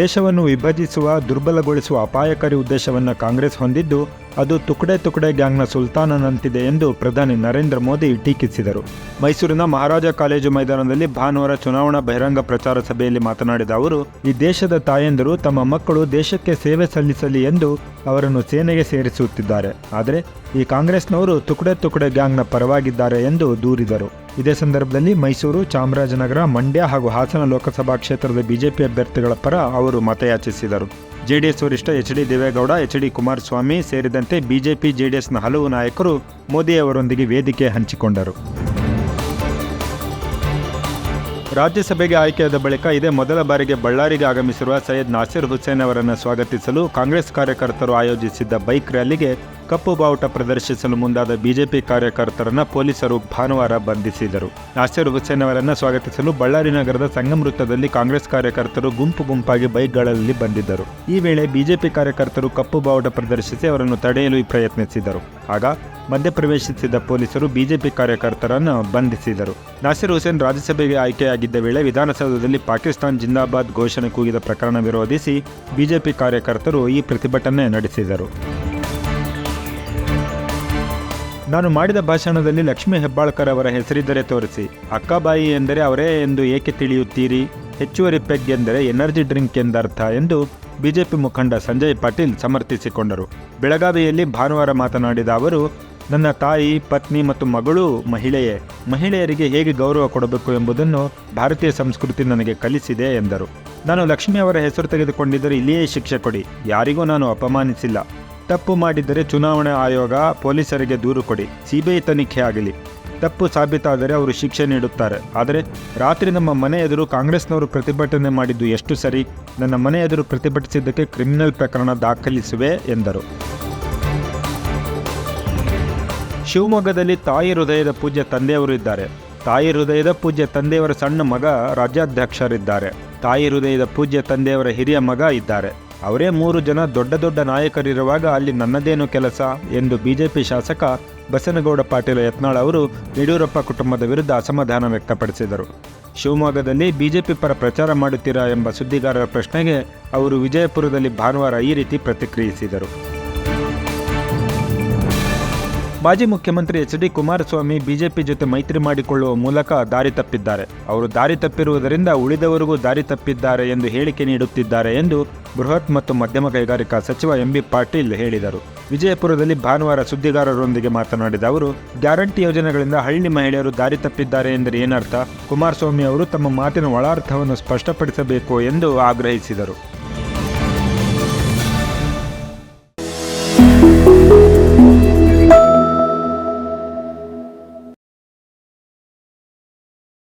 ದೇಶವನ್ನು ವಿಭಜಿಸುವ, ದುರ್ಬಲಗೊಳಿಸುವ ಅಪಾಯಕಾರಿ ಉದ್ದೇಶವನ್ನು ಕಾಂಗ್ರೆಸ್ ಹೊಂದಿದ್ದು, ಅದು ತುಕಡೆ ತುಕಡೆ ಗ್ಯಾಂಗ್ನ ಸುಲ್ತಾನನಂತಿದೆ ಎಂದು ಪ್ರಧಾನಿ ನರೇಂದ್ರ ಮೋದಿ ಟೀಕಿಸಿದರು. ಮೈಸೂರಿನ ಮಹಾರಾಜ ಕಾಲೇಜು ಮೈದಾನದಲ್ಲಿ ಭಾನುವಾರ ಚುನಾವಣಾ ಬಹಿರಂಗ ಪ್ರಚಾರ ಸಭೆಯಲ್ಲಿ ಮಾತನಾಡಿದ ಅವರು, ಈ ದೇಶದ ತಾಯಂದಿರು ತಮ್ಮ ಮಕ್ಕಳು ದೇಶಕ್ಕೆ ಸೇವೆ ಸಲ್ಲಿಸಲಿ ಎಂದು ಅವರನ್ನು ಸೇನೆಗೆ ಸೇರಿಸುತ್ತಿದ್ದಾರೆ. ಆದರೆ ಈ ಕಾಂಗ್ರೆಸ್ನವರು ತುಕಡೆ ತುಕಡೆ ಗ್ಯಾಂಗ್ನ ಪರವಾಗಿದ್ದಾರೆ ಎಂದು ದೂರಿದರು. ಇದೇ ಸಂದರ್ಭದಲ್ಲಿ ಮೈಸೂರು, ಚಾಮರಾಜನಗರ, ಮಂಡ್ಯ ಹಾಗೂ ಹಾಸನ ಲೋಕಸಭಾ ಕ್ಷೇತ್ರದ ಬಿಜೆಪಿ ಅಭ್ಯರ್ಥಿಗಳ ಪರ ಅವರು ಮತಯಾಚಿಸಿದರು. ಜೆಡಿಎಸ್ ವರಿಷ್ಠ H D Deve Gowda, H D Kumaraswamy ಸೇರಿದಂತೆ ಬಿಜೆಪಿ, ಜೆಡಿಎಸ್ನ ಹಲವು ನಾಯಕರು ಮೋದಿ ಅವರೊಂದಿಗೆ ವೇದಿಕೆ ಹಂಚಿಕೊಂಡರು. ರಾಜ್ಯಸಭೆಗೆ ಆಯ್ಕೆಯಾದ ಬಳಿಕ ಇದೇ ಮೊದಲ ಬಾರಿಗೆ ಬಳ್ಳಾರಿಗೆ ಆಗಮಿಸಿರುವ ಸೈಯದ್ ನಾಸಿರ್ ಹುಸೇನ್ ಅವರನ್ನು ಸ್ವಾಗತಿಸಲು ಕಾಂಗ್ರೆಸ್ ಕಾರ್ಯಕರ್ತರು ಆಯೋಜಿಸಿದ್ದ ಬೈಕ್ ರ್ಯಾಲಿಗೆ ಕಪ್ಪು ಬಾವುಟ ಪ್ರದರ್ಶಿಸಲು ಮುಂದಾದ ಬಿಜೆಪಿ ಕಾರ್ಯಕರ್ತರನ್ನ ಪೊಲೀಸರು ಭಾನುವಾರ ಬಂಧಿಸಿದರು. ನಾಸಿರ್ ಹುಸೇನ್ ಅವರನ್ನು ಸ್ವಾಗತಿಸಲು ಬಳ್ಳಾರಿ ನಗರದ ಸಂಗಮ ವೃತ್ತದಲ್ಲಿ ಕಾಂಗ್ರೆಸ್ ಕಾರ್ಯಕರ್ತರು ಗುಂಪು ಗುಂಪಾಗಿ ಬೈಕ್ಗಳಲ್ಲಿ ಬಂದಿದ್ದರು. ಈ ವೇಳೆ ಬಿಜೆಪಿ ಕಾರ್ಯಕರ್ತರು ಕಪ್ಪು ಬಾವುಟ ಪ್ರದರ್ಶಿಸಿ ಅವರನ್ನು ತಡೆಯಲು ಪ್ರಯತ್ನಿಸಿದರು. ಆಗ ಮಧ್ಯಪ್ರವೇಶಿಸಿದ ಪೊಲೀಸರು ಬಿಜೆಪಿ ಕಾರ್ಯಕರ್ತರನ್ನು ಬಂಧಿಸಿದರು. ನಾಸಿರ್ ಹುಸೇನ್ ರಾಜ್ಯಸಭೆಗೆ ಆಯ್ಕೆಯಾಗಿದ್ದ ವೇಳೆ ವಿಧಾನಸೌಧದಲ್ಲಿ ಪಾಕಿಸ್ತಾನ್ ಜಿಂದಾಬಾದ್ ಘೋಷಣೆ ಕೂಗಿದ ಪ್ರಕರಣ ವಿರೋಧಿಸಿ ಬಿಜೆಪಿ ಕಾರ್ಯಕರ್ತರು ಈ ಪ್ರತಿಭಟನೆ ನಡೆಸಿದರು. ನಾನು ಮಾಡಿದ ಭಾಷಣದಲ್ಲಿ ಲಕ್ಷ್ಮೀ ಹೆಬ್ಬಾಳ್ಕರ್ ಅವರ ಹೆಸರಿದ್ದರೆ ತೋರಿಸಿ. ಅಕ್ಕಬಾಯಿ ಎಂದರೆ ಅವರೇ ಎಂದು ಏಕೆ ತಿಳಿಯುತ್ತೀರಿ? ಹೆಚ್ಚುವರಿ ಪೆಗ್ ಎಂದರೆ ಎನರ್ಜಿ ಡ್ರಿಂಕ್ ಎಂದರ್ಥ ಎಂದು ಬಿಜೆಪಿ ಮುಖಂಡ ಸಂಜಯ್ ಪಾಟೀಲ್ ಸಮರ್ಥಿಸಿಕೊಂಡರು. ಬೆಳಗಾವಿಯಲ್ಲಿ ಭಾನುವಾರ ಮಾತನಾಡಿದ ಅವರು, ನನ್ನ ತಾಯಿ, ಪತ್ನಿ ಮತ್ತು ಮಗಳು ಮಹಿಳೆಯೇ. ಮಹಿಳೆಯರಿಗೆ ಹೇಗೆ ಗೌರವ ಕೊಡಬೇಕು ಎಂಬುದನ್ನು ಭಾರತೀಯ ಸಂಸ್ಕೃತಿ ನನಗೆ ಕಲಿಸಿದೆ ಎಂದರು. ನಾನು ಲಕ್ಷ್ಮಿ ಅವರ ಹೆಸರು ತೆಗೆದುಕೊಂಡಿದ್ದರೆ ಇಲ್ಲಿಯೇ ಶಿಕ್ಷೆ ಕೊಡಿ. ಯಾರಿಗೂ ನಾನು ಅಪಮಾನಿಸಿಲ್ಲ. ತಪ್ಪು ಮಾಡಿದರೆ ಚುನಾವಣಾ ಆಯೋಗ ಪೊಲೀಸರಿಗೆ ದೂರು ಕೊಡಿ. ಸಿಬಿಐ ತನಿಖೆ ಆಗಲಿ. ತಪ್ಪು ಸಾಬೀತಾದರೆ ಅವರು ಶಿಕ್ಷೆ ನೀಡುತ್ತಾರೆ. ಆದರೆ ರಾತ್ರಿ ನಮ್ಮ ಮನೆ ಎದುರು ಕಾಂಗ್ರೆಸ್ನವರು ಪ್ರತಿಭಟನೆ ಮಾಡಿದ್ದು ಎಷ್ಟು ಸರಿ? ನನ್ನ ಮನೆ ಎದುರು ಪ್ರತಿಭಟಿಸಿದ್ದಕ್ಕೆ ಕ್ರಿಮಿನಲ್ ಪ್ರಕರಣ ದಾಖಲಿಸುವೆ, ಎಂದರು. ಶಿವಮೊಗ್ಗದಲ್ಲಿ ತಾಯಿ ಹೃದಯದ ಪೂಜ್ಯ ತಂದೆಯವರು ಇದ್ದಾರೆ. ತಾಯಿ ಹೃದಯದ ಪೂಜ್ಯ ತಂದೆಯವರ ಸಣ್ಣ ಮಗ ರಾಜ್ಯಾಧ್ಯಕ್ಷರಿದ್ದಾರೆ. ತಾಯಿ ಹೃದಯದ ಪೂಜ್ಯ ತಂದೆಯವರ ಹಿರಿಯ ಮಗ ಇದ್ದಾರೆ. ಅವರೇ ಮೂರು ಜನ ದೊಡ್ಡ ದೊಡ್ಡ ನಾಯಕರಿರುವಾಗ ಅಲ್ಲಿ ನನ್ನದೇನು ಕೆಲಸ ಎಂದು ಬಿಜೆಪಿ ಶಾಸಕ ಬಸನಗೌಡ ಪಾಟೀಲ ಯತ್ನಾಳ್ ಅವರು ಯಡಿಯೂರಪ್ಪ ಕುಟುಂಬದ ವಿರುದ್ಧ ಅಸಮಾಧಾನ ವ್ಯಕ್ತಪಡಿಸಿದರು. ಶಿವಮೊಗ್ಗದಲ್ಲಿ ಬಿಜೆಪಿ ಪರ ಪ್ರಚಾರ ಮಾಡುತ್ತೀರಾ ಎಂಬ ಸುದ್ದಿಗಾರರ ಪ್ರಶ್ನೆಗೆ ಅವರು ವಿಜಯಪುರದಲ್ಲಿ ಭಾನುವಾರ ಈ ರೀತಿ ಪ್ರತಿಕ್ರಿಯಿಸಿದರು. ಮಾಜಿ ಮುಖ್ಯಮಂತ್ರಿ ಎಚ್ ಡಿ ಕುಮಾರಸ್ವಾಮಿ ಬಿಜೆಪಿ ಜೊತೆ ಮೈತ್ರಿ ಮಾಡಿಕೊಳ್ಳುವ ಮೂಲಕ ದಾರಿ ತಪ್ಪಿದ್ದಾರೆ. ಅವರು ದಾರಿ ತಪ್ಪಿರುವುದರಿಂದ ಉಳಿದವರಿಗೂ ದಾರಿ ತಪ್ಪಿದ್ದಾರೆ ಎಂದು ಹೇಳಿಕೆ ನೀಡುತ್ತಿದ್ದಾರೆ ಎಂದು ಬೃಹತ್ ಮತ್ತು ಮಧ್ಯಮ ಕೈಗಾರಿಕಾ ಸಚಿವ ಎಂಬಿ ಪಾಟೀಲ್ ಹೇಳಿದರು. ವಿಜಯಪುರದಲ್ಲಿ ಭಾನುವಾರ ಸುದ್ದಿಗಾರರೊಂದಿಗೆ ಮಾತನಾಡಿದ ಅವರು, ಗ್ಯಾರಂಟಿ ಯೋಜನೆಗಳಿಂದ ಹಳ್ಳಿ ಮಹಿಳೆಯರು ದಾರಿ ತಪ್ಪಿದ್ದಾರೆ ಎಂದರೆ ಏನರ್ಥ? ಕುಮಾರಸ್ವಾಮಿ ಅವರು ತಮ್ಮ ಮಾತಿನ ಒಳಾರ್ಥವನ್ನು ಸ್ಪಷ್ಟಪಡಿಸಬೇಕು ಎಂದು ಆಗ್ರಹಿಸಿದರು.